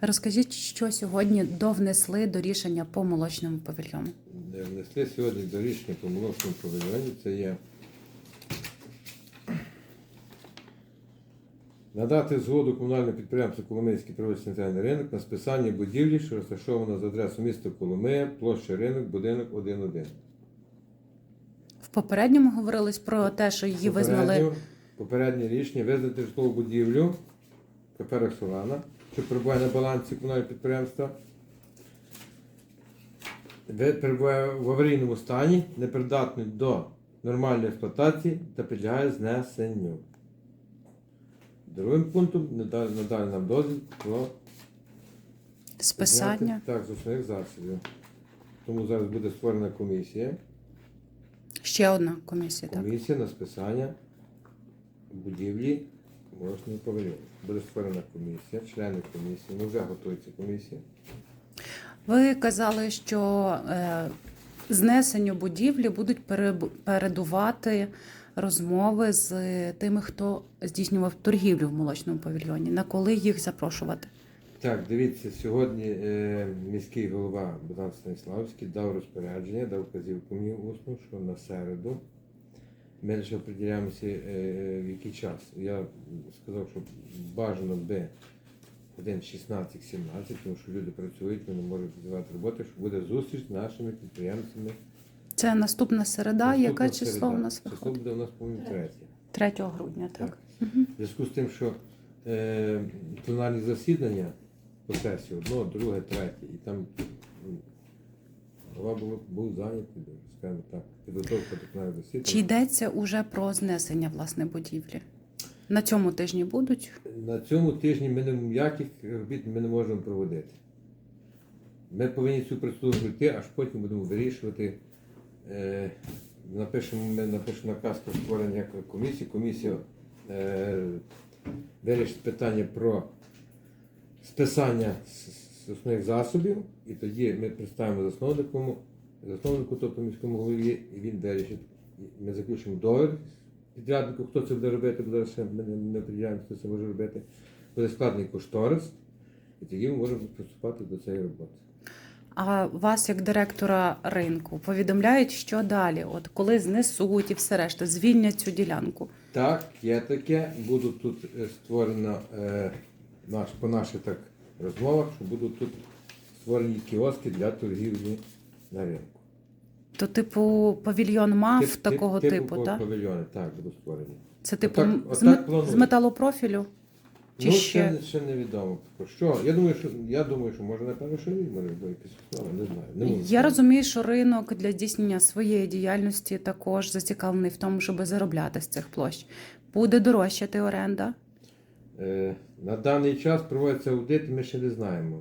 Розкажіть, що сьогодні довнесли до рішення по молочному павільйону? Внесли сьогодні до рішення по молочному павільйоні, це є надати згоду комунальному підприємству Коломийський приватний ринок на списання будівлі, що розташована за адресою міста Коломия, площа ринок, будинок 1-1. В попередньому говорилось про те, що її визнали. Попереднє рішення визнати житлову будівлю КП Роксолана, що перебуває на балансі комунального підприємства. Перебуває в аварійному стані, непридатний до нормальної експлуатації та підлягає знесенню. Другим пунктом надали нам дозвіл про Списання. так, з основних засобів. Тому зараз буде створена комісія. Ще одна комісія, так? Комісія на списання будівлі молочного павільйону. Буде створена комісія, члени комісії. Ну вже готується комісія. Ви казали, що е, знесенню будівлі будуть передувати розмови з тими, хто здійснював торгівлю в молочному павільйоні. На коли їх запрошувати? Так, дивіться, сьогодні е, міський голова Богдан Станіславський дав розпорядження, дав вказівку мені усну, що на середу ми лише определяємося, е, в який час. Я сказав, що бажано би годин 16-17, тому що люди працюють, вони можуть відбувати роботи, що буде зустріч з нашими підприємцями. Це наступна середа. Наступна Яке число середа. у нас Число буде у нас, по-моєму, третє. 3 грудня, так? В зв'язку з тим, що е, пленарні засідання по сесії одного, друге, третє, і там голова був, зайнятий, скажімо так, підготовка до пленарних Чи йдеться уже про знесення власне будівлі? На цьому тижні будуть? На цьому тижні ми не ніяких робіт ми не можемо проводити. Ми повинні цю процедуру пройти, аж потім будемо вирішувати. Е, напишемо, ми напишемо наказ про створення комісії. Комісія е, вирішить питання про списання з основних засобів, і тоді ми представимо засновнику, засновнику, тобто міському голові, і він вирішить. Ми заключимо договір з підрядником, хто це буде робити, бо зараз ми не, определяємо, хто це може робити. Буде складний кошторис, і тоді ми можемо приступати до цієї роботи. А вас, як директора ринку, повідомляють, що далі? От коли знесуть і все решта, звільнять цю ділянку. Так, є таке. Будуть тут е, створено е, наш, по наших так розмовах, що будуть тут створені кіоски для торгівлі на ринку. То, типу, павільйон мав Тип- тип- такого типу, пав- так? Павільйони, так, будуть створені. Це типу Отак- з, отак планують. з металопрофілю? Чи ну, ще? це ще невідомо. поки Що? Я думаю, що я думаю, що може напевно, що ні, може бо якісь основи, не знаю. Не можу Я розумію, що ринок для здійснення своєї діяльності також зацікавлений в тому, щоб заробляти з цих площ. Буде дорожчати оренда. Е, На даний час проводиться аудит, ми ще не знаємо.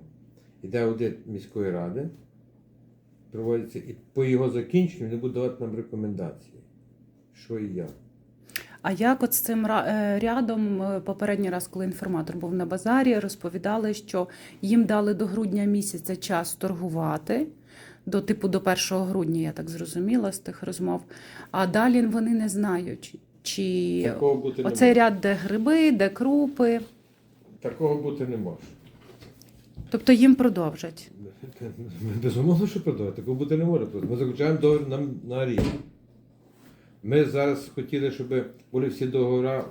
Іде аудит міської ради, проводиться, і по його закінченню не буде давати нам рекомендації, що і як. А як от з цим е, рядом е, попередній раз, коли інформатор був на базарі, розповідали, що їм дали до грудня місяця час торгувати. До типу до 1 грудня, я так зрозуміла з тих розмов. А далі вони не знають, чи Такого бути не оцей може. ряд, де гриби, де крупи. Такого бути не може. Тобто їм продовжать. Безумовно, що продавати, такого бути не може. Ми заключаємо договір на, на рік. Ми зараз хотіли, щоб були всі договори,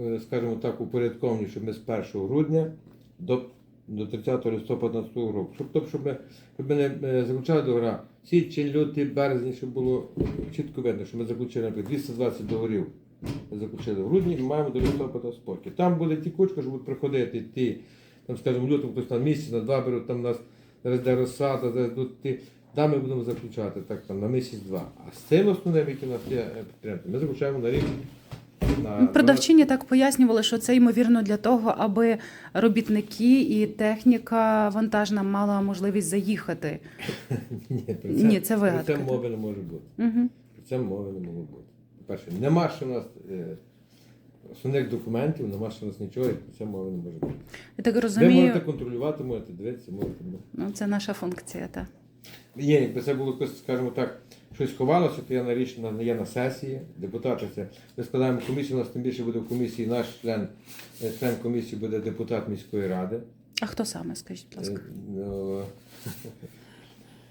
е, скажімо так, упорядковані, щоб ми з 1 грудня до, до 30 листопада наступного року. Щоб, тобто, щоб ми, щоб ми не е, заключали договори січень, лютий, березень, щоб було чітко видно, що ми заключили наприклад, 220 договорів. Заключили в грудні і маємо до листопада спокій. Там буде тікучка, що будуть приходити ті, там, скажімо, лютому хтось на місяць, на два беруть, там нас зараз де розсада, зараз тут ті. Да, ми будемо заключати так там на місяць-два. А з цим основним, які у нас є е, підтримки, ми заключаємо на рік. На, Продавчині так пояснювали, що це ймовірно для того, аби робітники і техніка вантажна мала можливість заїхати. Ні, про Ні, це це мови не може бути. Угу. Про це мови не може бути. По-перше, нема ще у нас е, основних документів, нема ще у нас нічого, і це мови не може бути. Я так Ви можете контролювати, можете дивитися, можете. ну. ну, це наша функція. Так. Ні, якби це було скажімо так, щось ховалося, то я на не є на сесії. Депутати це. Ми складаємо комісію, у нас тим більше буде в комісії наш член, е, член комісії буде депутат міської ради. А хто саме, скажіть, будь ласка?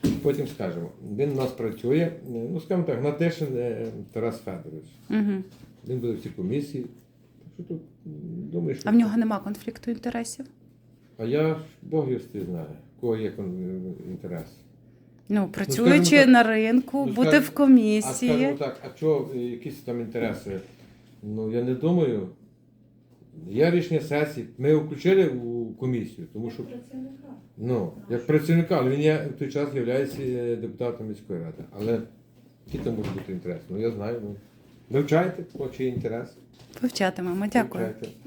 Е, ну, Потім скажемо. Він у нас працює, е, ну скажімо так, Натешин е, Тарас Федорович. Угу. Він буде в цій комісії. Так що тут думаю, що. А в нього нема конфлікту інтересів? А я Бог знає, в кого є кон- інтерес. Ну, працюючи скажімо так, на ринку, ну, бути скажімо- в А комісії. скажімо так, а чого е, якісь там інтереси? Ну я не думаю. Є рішення сесії. Ми його включили у комісію, тому що ну, як працівника, але він є в той час є депутатом міської ради. Але які там можуть бути інтерес? Ну я знаю. Ну, вивчайте, хоче інтерес. Вивчатимемо. Дякую. Вивчайте.